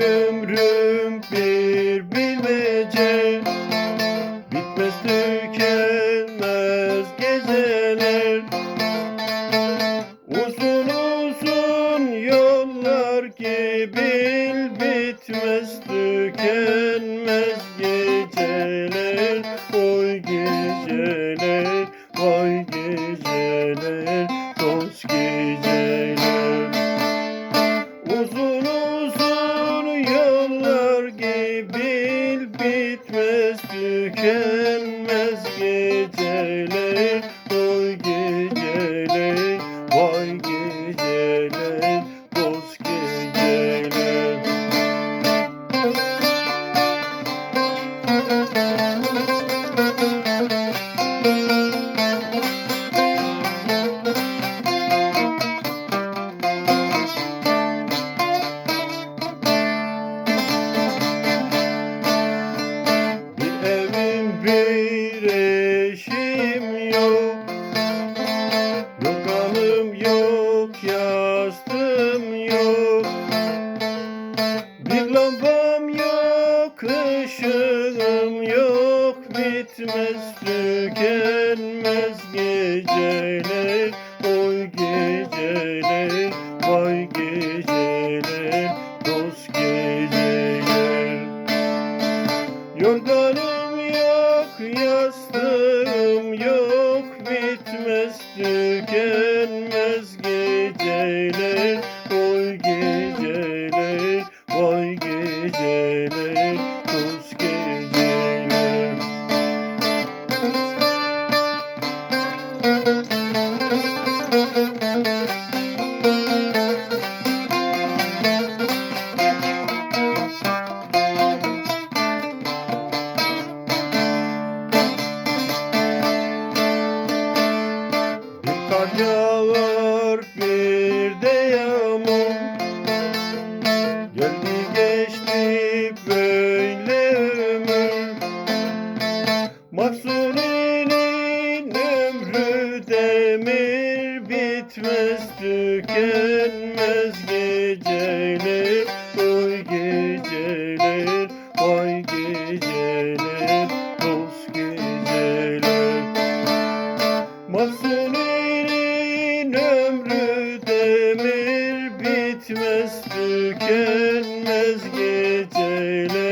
Ömrüm bir bilmece Bitmez tükenmez bil bitmez tükenmez geceler. Oy geceler, vay geceler, dost geceler. Uzun uzun yollar gibi bitmez tükenmez geceler Bir Bitmez tükenmez geceler. Oy geceler vay geceler. Dost geceler. Yorganım yok, yastığım yok. Bitmez tükenmez kar yağar bir de yağmur. Geldi geçti böyle ömür. Mahsuni'nin ömrü demir Bitmez tükenmez. geceler tükenmez